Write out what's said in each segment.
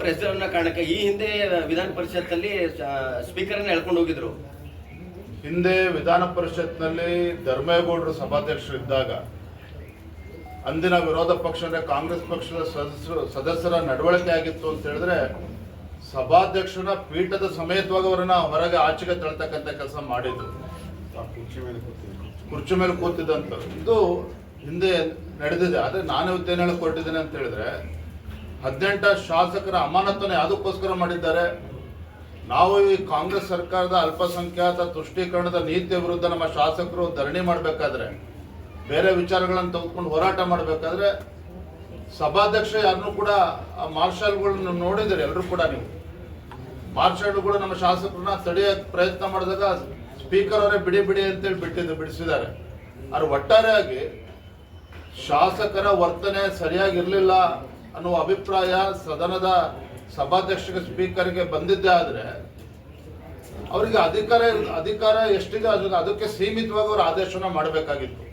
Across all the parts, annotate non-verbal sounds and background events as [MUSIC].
ಇಬ್ಬರ ಅನ್ನೋ ಕಾರಣಕ್ಕೆ ಈ ಹಿಂದೆ ವಿಧಾನ ಪರಿಷತ್ನಲ್ಲಿ ಸ್ಪೀಕರ್ನ ಎಳ್ಕೊಂಡು ಹೋಗಿದ್ರು. ಹಿಂದೆ ವಿಧಾನ ಪರಿಷತ್ನಲ್ಲಿ ಧರ್ಮೇಗೌಡರು ಸಭಾಧ್ಯಕ್ಷರಿದ್ದಾಗ ಅಂದಿನ ವಿರೋಧ ಪಕ್ಷ ಅಂದ್ರೆ ಕಾಂಗ್ರೆಸ್ ಪಕ್ಷದ ಸದಸ್ಯರು ಸದಸ್ಯರ ನಡವಳಿಕೆ ಆಗಿತ್ತು ಅಂತ ಹೇಳಿದ್ರೆ ಸಭಾಧ್ಯಕ್ಷರ ಪೀಠದ ಸಮೇತವಾಗಿ ಅವರನ್ನ ಹೊರಗೆ ಆಚೆಗೆ ತಳ್ತಕ್ಕಂಥ ಕೆಲಸ ಮಾಡಿದ್ರು. ಕುರ್ಚಿ ಮೇಲೆ ಕೂತಿದ್ದಂತ. ಇದು ಹಿಂದೆ ನಡೆದಿದೆ. ಆದ್ರೆ ನಾನು ಇವತ್ತೇನು ಹೇಳಿ ಹೊರಟಿದ್ದೇನೆ ಅಂತ ಹೇಳಿದ್ರೆ ಹದಿನೆಂಟ ಶಾಸಕರ ಅಮಾನತನ್ನು ಯಾವುದಕ್ಕೋಸ್ಕರ ಮಾಡಿದ್ದಾರೆ? ನಾವು ಈ ಕಾಂಗ್ರೆಸ್ ಸರ್ಕಾರದ ಅಲ್ಪಸಂಖ್ಯಾತ ತುಷ್ಟೀಕರಣದ ನೀತಿಯ ವಿರುದ್ಧ ನಮ್ಮ ಶಾಸಕರು ಧರಣಿ ಮಾಡಬೇಕಾದ್ರೆ, ಬೇರೆ ವಿಚಾರಗಳನ್ನು ತೆಗೆದುಕೊಂಡು ಹೋರಾಟ ಮಾಡಬೇಕಾದ್ರೆ, ಸಭಾಧ್ಯಕ್ಷ ಯಾರನ್ನೂ ಕೂಡ ಮಾರ್ಷಲ್ಗಳನ್ನ ನೋಡಿದ್ರೆ ಎಲ್ಲರೂ ಕೂಡ ನೀವು. ಮಾರ್ಷಲ್ ಕೂಡ ನಮ್ಮ ಶಾಸಕರನ್ನ ತಡೆಯ ಪ್ರಯತ್ನ ಮಾಡಿದಾಗ ಸ್ಪೀಕರ್ ಅವರೇ ಬಿಡಿ ಬಿಡಿ ಅಂತೇಳಿ ಬಿಟ್ಟಿದ್ದು, ಬಿಡಿಸಿದ್ದಾರೆ. ಆದ್ರೆ ಒಟ್ಟಾರೆಯಾಗಿ ಶಾಸಕರ ವರ್ತನೆ ಸರಿಯಾಗಿರ್ಲಿಲ್ಲ ಅನ್ನುವ ಅಭಿಪ್ರಾಯ ಸದನದ ಸಭಾಧ್ಯಕ್ಷರಿಗೆ, ಸ್ಪೀಕರ್ಗೆ ಬಂದಿದ್ದೇ ಆದ್ರೆ, ಅವರಿಗೆ ಅಧಿಕಾರ ಅಧಿಕಾರ ಎಷ್ಟಿದೆ ಅದಕ್ಕೆ ಅದಕ್ಕೆ ಸೀಮಿತವಾಗಿ ಅವರು ಆದೇಶನ ಮಾಡಬೇಕಾಗಿತ್ತು.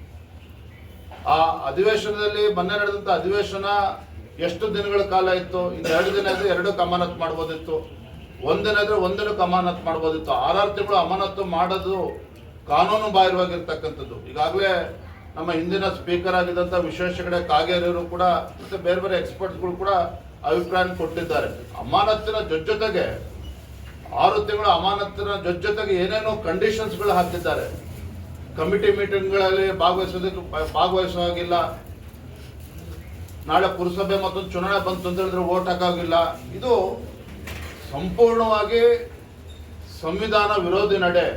ಆ ಅಧಿವೇಶನದಲ್ಲಿ ಮೊನ್ನೆ ನಡೆದಂತ ಅಧಿವೇಶನ ಎಷ್ಟು ದಿನಗಳ ಕಾಲ ಇತ್ತು? ಇನ್ನು ಎರಡು ದಿನ ಇದ್ರೆ ಎರಡು ಅಮಾನತ್ ಮಾಡ್ಬೋದಿತ್ತು. ಒಂದಿನ ಇದ್ರೆ ಒಂದಿನಕ್ಕೆ ಅಮಾನತ್ ಮಾಡ್ಬೋದಿತ್ತು. ಆರಾರು ತಿಂಗಳು ಅಮಾನತ್ತು ಮಾಡೋದು ಕಾನೂನು ಬಾಹಿರವಾಗಿರ್ತಕ್ಕಂಥದ್ದು. ಈಗಾಗಲೇ ನಮ್ಮ ಹಿಂದಿನ ಸ್ಪೀಕರ್ ಆಗಿದ್ದಂಥ ವಿಶ್ವೇಶ್ವರ ಕಾಗೇರಿಯವರು ಕೂಡ ಮತ್ತೆ ಬೇರೆ ಬೇರೆ ಎಕ್ಸ್ಪರ್ಟ್ಸ್ಗಳು ಕೂಡ ಅಭಿಪ್ರಾಯ ಕೊಟ್ಟಿದ್ದಾರೆ. ಅಮಾನತ್ತಿನ ಜೊತೆಗೆ ಆರು ತಿಂಗಳು ಅಮಾನತ್ತಿನ ಜೊತೆಗೆ ಏನೇನೋ ಕಂಡೀಷನ್ಸ್ಗಳು ಹಾಕಿದ್ದಾರೆ. ಕಮಿಟಿ ಮೀಟಿಂಗ್ಗಳಲ್ಲಿ ಭಾಗವಹಿಸೋದಕ್ಕೆ ಭಾಗವಹಿಸೋ ಹಾಗಿಲ್ಲ ನಾಳೆ ಪುರಸಭೆ ಮತ್ತೊಂದು ಚುನಾವಣೆ ಬಂತು ಅಂತ ಹೇಳಿದ್ರೆ ಓಟ್ ಹಾಕಾಗಿಲ್ಲ ಇದು ಸಂಪೂರ್ಣವಾಗಿ ಸಂವಿಧಾನ ವಿರೋಧಿ ನಡೆ.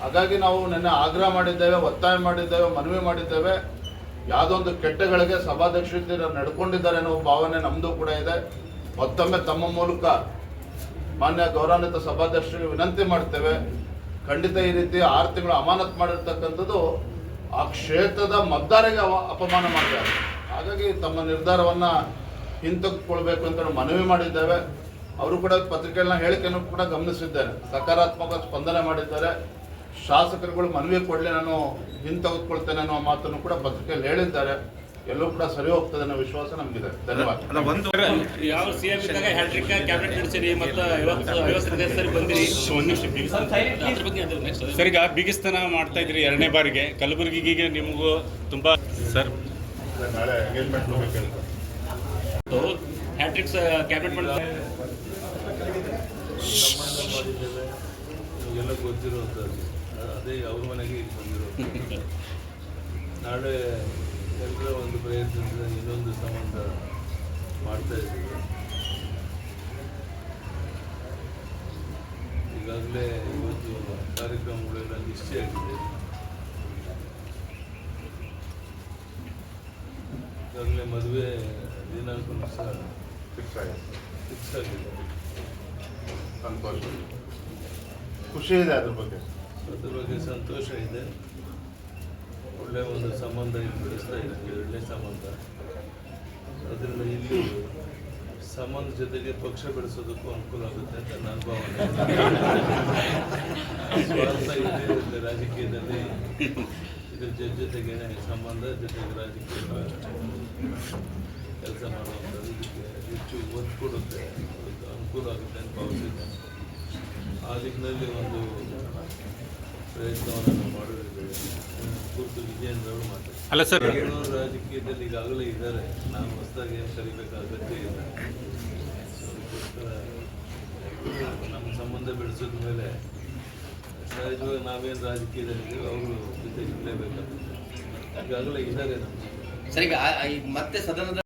ಹಾಗಾಗಿ ನಾವು ನಿನ್ನೆ ಆಗ್ರಹ ಮಾಡಿದ್ದೇವೆ, ಒತ್ತಾಯ ಮಾಡಿದ್ದೇವೆ, ಮನವಿ ಮಾಡಿದ್ದೇವೆ. ಯಾವುದೊಂದು ಕೆಟ್ಟಗಳಿಗೆ ಸಭಾಧ್ಯಕ್ಷತೆ ನಡ್ಕೊಂಡಿದ್ದಾರೆ ಅನ್ನೋ ಭಾವನೆ ನಮ್ಮದು ಕೂಡ ಇದೆ. ಮತ್ತೊಮ್ಮೆ ತಮ್ಮ ಮೂಲಕ ಮಾನ್ಯ ಗೌರವಾನ್ವಿತ ಸಭಾಧ್ಯಕ್ಷರಿಗೆ ವಿನಂತಿ ಮಾಡ್ತೇವೆ. ಖಂಡಿತ ಈ ರೀತಿ ಆರು ತಿಂಗಳು ಅಮಾನತ್ ಮಾಡಿರ್ತಕ್ಕಂಥದ್ದು ಆ ಕ್ಷೇತ್ರದ ಮತದಾರರಿಗೆ ಅಪಮಾನ ಮಾಡಿದ್ದಾರೆ ಹಾಗಾಗಿ ತಮ್ಮ ನಿರ್ಧಾರವನ್ನು ಹಿಂತೆಗೆದುಕೊಳ್ಬೇಕು ಅಂತ ನಾವು ಮನವಿ ಮಾಡಿದ್ದೇವೆ. ಅವರು ಕೂಡ ಪತ್ರಿಕೆಗಳನ್ನ ಹೇಳಿಕೆಯನ್ನು ಕೂಡ ಗಮನಿಸಿದ್ದೇನೆ ಸಕಾರಾತ್ಮಕ ಸ್ಪಂದನೆ ಮಾಡಿದ್ದಾರೆ. ಶಾಸಕರುಗಳು ಮನವಿ ಕೊಡಲಿ ನಾನು ಹಿಂತೆಗೆದುಕೊಳ್ತೇನೆ ಅನ್ನೋ ಮಾತನ್ನು ಕೂಡ ಪತ್ರಿಕೆಯಲ್ಲಿ ಹೇಳಿದ್ದಾರೆ. ಎಲ್ಲೂ ಕೂಡ ಸರಿ ಹೋಗ್ತದೆ ಅನ್ನೋ ವಿಶ್ವಾಸ ನಮಗಿದೆ. ಧನ್ಯವಾದ. ಒಂದು ಯಾವ ಸಿಎಂ ಇದ್ದಾಗ ಹ್ಯಾಟ್ರಿಕ್ ಕ್ಯಾಬಿನೆಟ್ ನಡೆಸಿರಿ ಮತ್ತು ಐವತ್ತು ಐವತ್ತು ಸದಸ್ಯರಿಗೆ ಬಂದಿರಿ? ಬಗ್ಗೆ ಅದ್ರ ನೆಕ್ಸ್ಟ್ ಸರ್ ಈಗ ಬಿಗಿಸ್ತನ ಮಾಡ್ತಾ ಇದ್ರಿ ಎರಡನೇ ಬಾರಿಗೆ. ಕಲಬುರಗಿಗೆ ನಿಮಗೂ ತುಂಬಾ ಸರ್. ನಾಳೆ ಎಂಗೇಜ್ಮೆಂಟ್ ಹ್ಯಾಟ್ರಿಕ್ಸ್ ಕ್ಯಾಬಿನೆಟ್ ಮಾಡಿದ್ದೇವೆ ನಿಮಗೆಲ್ಲ ಗೊತ್ತಿರುವಂಥದ್ದು ಅದೇ ಅವ್ರ ಮನೆಗೆ ಇಲ್ಲಿ ಬಂದಿರೋದು [LAUGHS] ನಾಳೆ ಎಲ್ಲರ ಒಂದು ಪ್ರಯತ್ನದಿಂದ ಇನ್ನೊಂದು ಸಂಬಂಧ ಮಾಡ್ತಾ ಇದ್ದೀವಿ. ಈಗಾಗಲೇ ಇವತ್ತು ಕಾರ್ಯಕ್ರಮಗಳೆಲ್ಲ ನಿಶ್ಚಯ ಆಗಿದೆ. ಈಗಾಗಲೇ ಮದುವೆ ದಿನಾಂಕನೂ ಸಹ ಫಿಕ್ಸ್ ಆಗಿದೆ. ಫಿಕ್ಸ್ ಆಗಿದೆ. ಖುಷಿ ಇದೆ ಅದ್ರ ಬಗ್ಗೆ. ಅದ್ರ ಬಗ್ಗೆ ಸಂತೋಷ ಇದೆ. ಒಳ್ಳೆಯ ಒಂದು ಸಂಬಂಧ ಬೆಳೆಸ್ತಾ ಇದ್ದೀವಿ ಒಳ್ಳೆಯ ಸಂಬಂಧ. ಅದರಿಂದ ಇಲ್ಲಿ ಸಂಬಂಧ ಜೊತೆಗೆ ಪಕ್ಷ ಬೆಳೆಸೋದಕ್ಕೂ ಅನುಕೂಲ ಆಗುತ್ತೆ ಅಂತ ನನ್ನ ಭಾವನೆ. ರಾಜಕೀಯದಲ್ಲಿ. ಇದ್ರ ಜೊತೆ ಜೊತೆಗೇನೆ ಸಂಬಂಧ ಜೊತೆಗೆ ರಾಜಕೀಯ ಕೆಲಸ ಮಾಡುವಂಥದ್ದು ಇದಕ್ಕೆ ಹೆಚ್ಚು ಒತ್ತು ಕೊಡುತ್ತೆ. ಅನುಕೂಲ ಆಗುತ್ತೆ ಅಂತ ಭಾವಿಸಿದ್ದೇನೆ ಆ ದಿಕ್ಕಿನಲ್ಲಿ ಒಂದು ಪ್ರಯತ್ನವನ್ನು ಕುರಿತು ವಿಜಯೇಂದ್ರ ಅವರು ಮಾತಾಡ್ತಾರೆ ಅಲ್ಲ ಸರ್ ಬೆಂಗಳೂರು ರಾಜಕೀಯದಲ್ಲಿ ಈಗಾಗಲೇ ಇದ್ದಾರೆ. ನಾನು ಹೊಸದಾಗಿ ಏನು ಕಲಿಬೇಕಾದ ಅಗತ್ಯ ಇಲ್ಲ. ನಮ್ಮ ಸಂಬಂಧ ಬೆಳೆಸಿದ ಮೇಲೆ ಸಹಜವಾಗಿ ನಾವೇನು ರಾಜಕೀಯದಲ್ಲಿ ಇದ್ದೀವಿ ಅವರು ಜೊತೆ ಇರಲೇಬೇಕಾಗುತ್ತೆ ಈಗಾಗಲೇ ಇದ್ದಾರೆ ನಮ್ಮ. ಸರಿ ಈಗ ಮತ್ತೆ ಸದನದ